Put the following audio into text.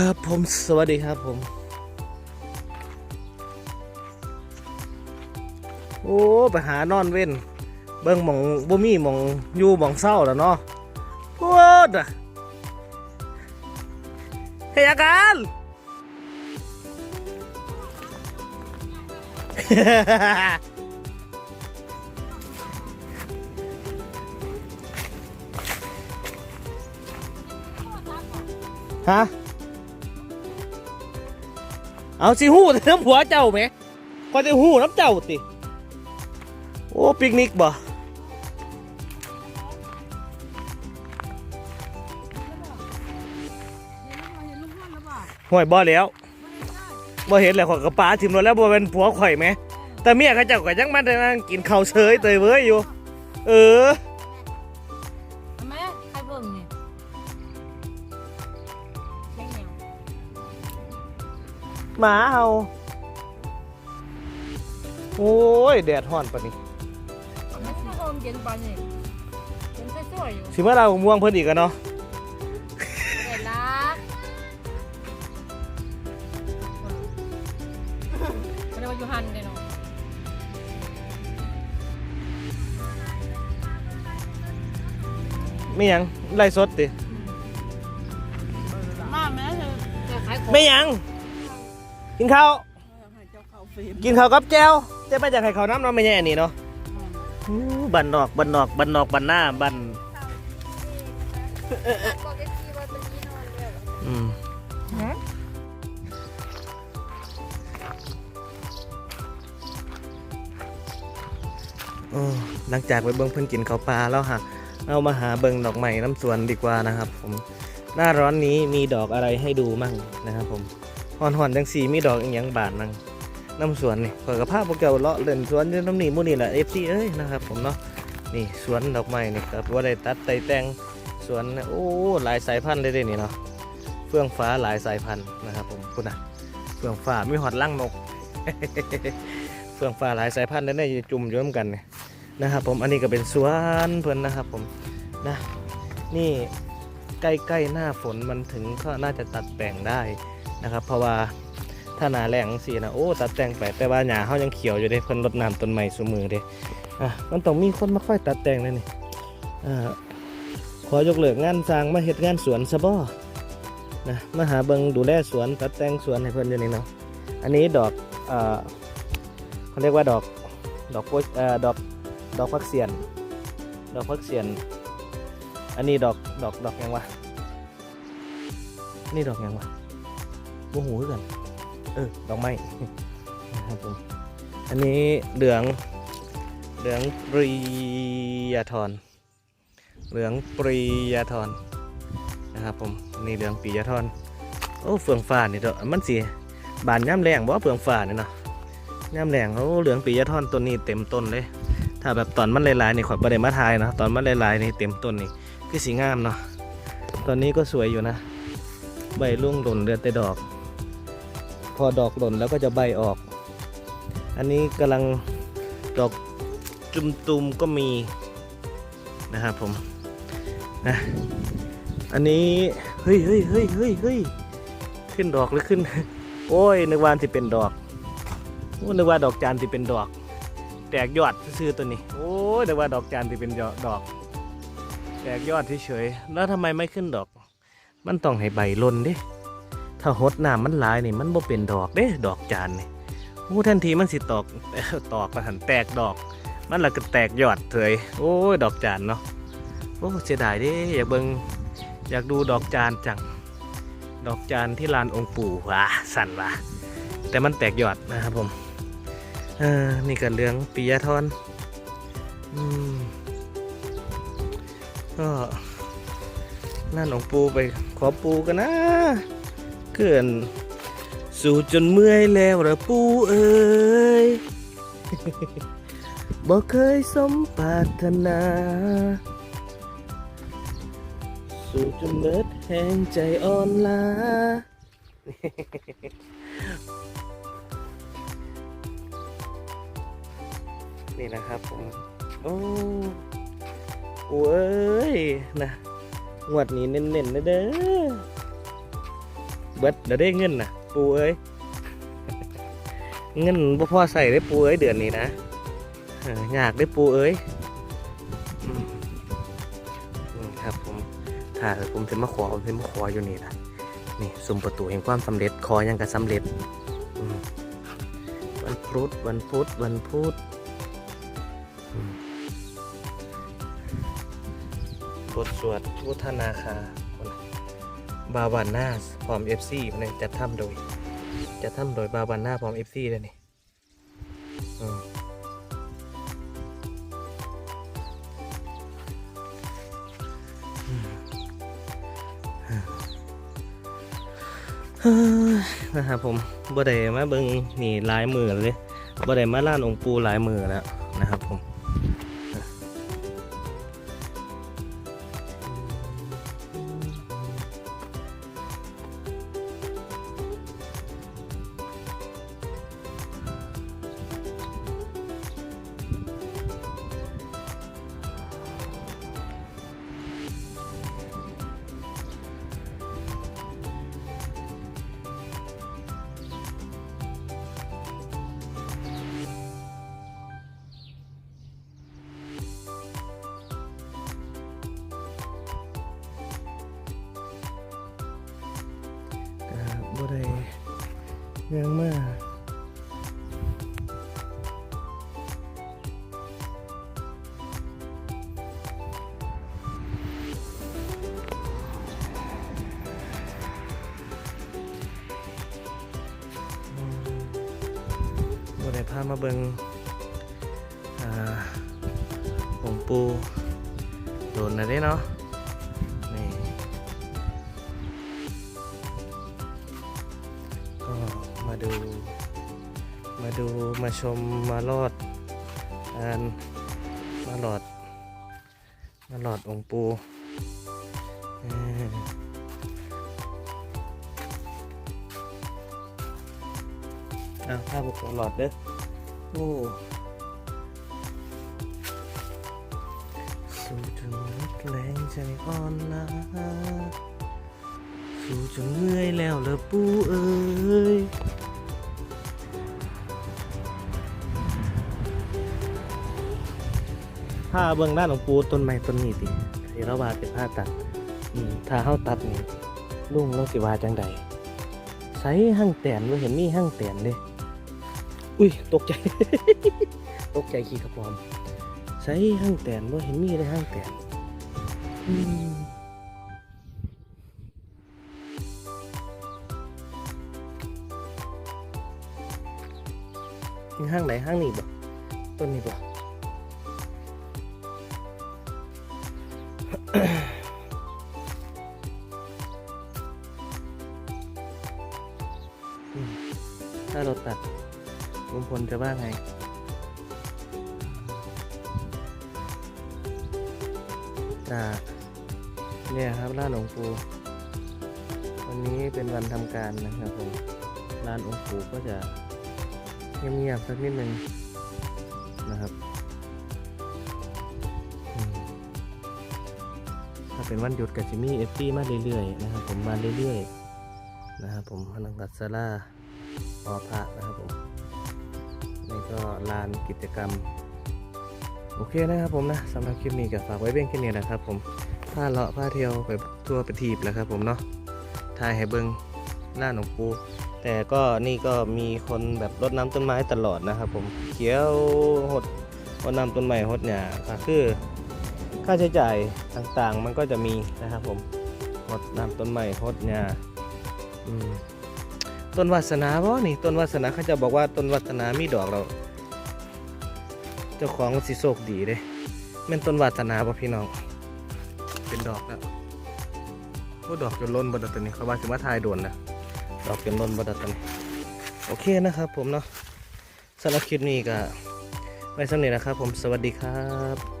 ครับผมสวัสดีครับผม โอ้ไปหานอนเว้น เบิ่งมองบ่มีมองอยู่มองเศร้าแล้วเนาะโคตรอะเฮ้ยอาการฮะ เอาสิหู้แต่น้ำผัวเจ้าไหมก็จะหู้น้ำเจ้าติ โอ้ปิกนิกบ่ห่วยบ่แล้วบ่เห็นแล้วขอยกระป๋าทิมรถแล้วบ่เป็นผัวข่อยไหม แต่เมียเขาเจ้าก็ยังมานั่งกินข้าวเฉยเตยเว้ยอยู่ เออ หมาเฮาโอ้ย แดดฮ้อนปะนี่มันคือโฮมเย็นปานนี่เย็นสวยๆอยู่สิเมื่อเราม่วงเพิ่นอีกกันเนาะเด็ดรักมันเรียกว่ายูฮันเลยเนาะไม่หยังไล่สดติมาแม่เธอจะขายของไม่หยัง กินข้าวกินข้าวกับแจวจะไปจากไข่ข้าวน้ำเนาะไม่ใช่อันนี้เนาะอู้บันนอกบันนอกบันนอกบันหน้าบันอืมฮะโอ้หลังจากไปเบิ่งเพิ่นกินข้าวปลาแล้วฮะเอามาหาเบิ่งดอกใหม่น้ำสวนดีกว่านะครับ ผม หน้าร้อนนี้มีดอกอะไรให้ดูมั่งนะครับผม หอนหอนจังสีมีดอกอีหยังบานนังน้ำสวนนี่ขอกับภาพพวกเก่าเลาะเล่นสวนน้ำหนีมู่นี่แหละเอฟซีเอ้ยนะครับผมเนาะนี่สวนดอกไม้นี่ครับว่าได้ตัดไต่แต่งสวนโอ้หลายสายพันธุ์เลยเด้นี่เนาะเฟื่องฟ้าหลายสายพันธุ์นะครับผมคุณนะเฟื่องฟ้ามีหอดล่างนก เฟื่องฟ้าหลายสายพันธุ์ได้ได้จุ่มอยู่ร่วมกันเนี่ยนะครับผมอันนี้ก็เป็นสวนเพื่อนนะครับผมนะนี่ใกล้ๆหน้าฝนมันถึงก็น่าจะตัดแต่งได้ นะครับ เพราะว่าถ้าหนาแรงสินะโอ้ตัดแต่งไปแต่ว่าหญ้าเขายังเขียวอยู่เด้เพิ่นรดน้ำต้นไม้สมือเด้อะมันต้องมีคนมาค่อยตัดแต่งเลยนี่อ่าขอยกเลิกงานสร้างมาเฮ็ดงานสวนซะบ่นะมาหาเบิงดูแลสวนตัดแต่งสวนให้เพิ่นอยู่นี่เนาะอันนี้ดอกอ่าเขาเรียกว่าดอกดอกโพเอ่อดอกดอกฟักเสียน ดอกฟักเสียน อันนี้ดอกดอกดอกยังวะนี่ดอกยังวะ บูหูคือกัน เออดอกไม้นะครับผมอันนี้เหลือง เหลืองปรียาทรเหลืองปรียาทรนะครับผมนี่เหลืองปรียาทรโอ้เฟืองฟ้านี่เด้อมันสีบานย่ำแรงบ่เฟืองฟ้านี่เนาะย่ำแหลงเขาเหลืองปรียะท่อนต้นนี้เต็มต้นเลย ถ้าแบบตอนมันลายๆนี่ขอประเด็มาทายเนาะตอนมันลายๆนี่เต็มต้นนี่คือสีงามเนาะตอนนี้ก็สวยอยู่นะ ใบร่วงหล่นเดือดแต่ดอก พอดอกหล่นแล้วก็จะใบออก อันนี้กำลังดอกจุมตุมก็มีนะครับผมนะอันนี้เฮ้ยเฮ้ยเฮ้ยเฮ้ยเฮ้ยขึ้นดอกหรือขึ้น โอ้ยนึกว่าที่เป็นดอกโอ้นึกว่าดอกจานที่เป็นดอก แตกยอดซื่อตัวนี้ โอ้ยนึกว่าดอกจานที่เป็นดอก แตกยอดเฉยๆแล้วทำไมไม่ขึ้นดอก มันต้องให้ใบล่นดิ ถ้าหดน้ำมันหลายนี่มันบ่เป็นดอกเด้ดอกจานนี่โอ้ทันทีมันสิตอกตอกกระหันแตกดอก มันละก็แตกยอดเถยโอ้ยดอกจานเนาะโอ้เสียดายเด้อยากเบิงอยากดูดอกจานจัง ดอกจานที่ลานองค์ปู่ว้าสั่นว่ะแต่มันแตกยอดนะครับผมเออนี่ก็เหลืองปียะทอนอืมก็นั่นองปูไปขอปูกันนะ เกิน สู่จนเมื่อยแล้วระปูเอ้ยบอกเคยสมปรารถนา สู่จนเบิดแห่งใจอ่อนล้านี่นะครับผมโอ้โอ้เอ้ยนะงวดนี้เน้นๆนะเด้อ บิดเดี๋ยวได้เงินนะปูเอ้ยเงินบ่พอใส่ได้ปูเอ้ยเดือนนี้นะอยากได้ปูเอ้ยครับผมถ้าผมจะมาขอผมจะมาขออยู่นี่นะนี่สุ่มประตูแห่งความสำเร็จขอยังกับสำเร็จวันพุธวันพุธวันพุธบทสวดพุทธนาคา บาบานนาพร้อมเอฟซีมันจะทำโดยจะทำโดยบาบานนาพร้อมเอฟซีเลยนี่นะครับผมบ่ได้มาเบิ่งนี่หลายมือเลยบ่ได้มาล่านองปูหลายมือแล้ว ยังมาอืมบ่ได้พามาเบิงอ่าองค์ปู โดนนะเด้เนาะ มาดู มาดูมาชมมาลอดอันมาหลอด มาหลอดองปูเอ่ออะข้าบุกหลอดเด้อโอ้สู่จนลดแรงใจอ่อนล้าสู่จนเมื่อยแล้วเหรอปูเอ้ย ผ้าเบื้องด้านของปูต้นไม้ต้นนี้ติที่เราว่าเป็นผ้าตัดอืมถ้าเฮาตัดนี่ลุงเราสิว่าจังใดใส่หั่งแตนว่าเห็นมีหั่งแตนเด้อุ้ยตกใจ ตกใจขี้กระปอมใส่หั่งแตนว่าเห็นมีได้หั่งแตนอืมห้างไหนห้างนี้บ่ต้นนี้บ่ ถ้าเราตัดลุงพลจะว่าไงจ้าเนี่ยครับร้านหลวงปู่วันนี้เป็นวันทำการนะครับผมร้านองค์ปู่ก็จะเงียบๆสักนิดนึงนะครับ เป็นวันหยุดกับจิมี่เอฟซีมาเรื่อยๆนะครับผมมาเรื่อยๆนะครับผมพนังกัดสลาอพระนะครับผมนี่ก็ลานกิจกรรม โอเคนะครับผมนะสำหรับคลิปนี้ก็ฝากไว้เพียงแค่นี้นะครับผมผ้าเลาะผ้าเที่ยวไปทั่วไปทีบแล้วครับผมเนาะถ่ายให้เบิ้งหน้าหนองปู แต่ก็นี่ก็มีคนแบบรดน้ำต้นไม้ตลอดนะครับผมเขียวหดรดน้ำต้นไม้หดหญ้าก็คือ ค่าใช้จ่ายต่างๆ มันก็จะมีนะครับผมหดน้ำต้นไม้หดหญ้าอืมต้นวาสนาบ่นี่ต้นวาสนาเขาจะบอกว่าต้นวาสนามีดอกเรา เจ้าของมันสิโชคดีเด้แม่นต้นวาสนาบ่พี่น้อง เป็นดอกแล้วโอ้ดอกจนล้นบดตัวนี้เขาว่าสิมาทายโดนนะดอกเป็นล้นบดัดกันโอเคนะครับผมเนาะสำหรับคลิปนี้ก็ไว้สำเร็จนะครับผมสวัสดีครับ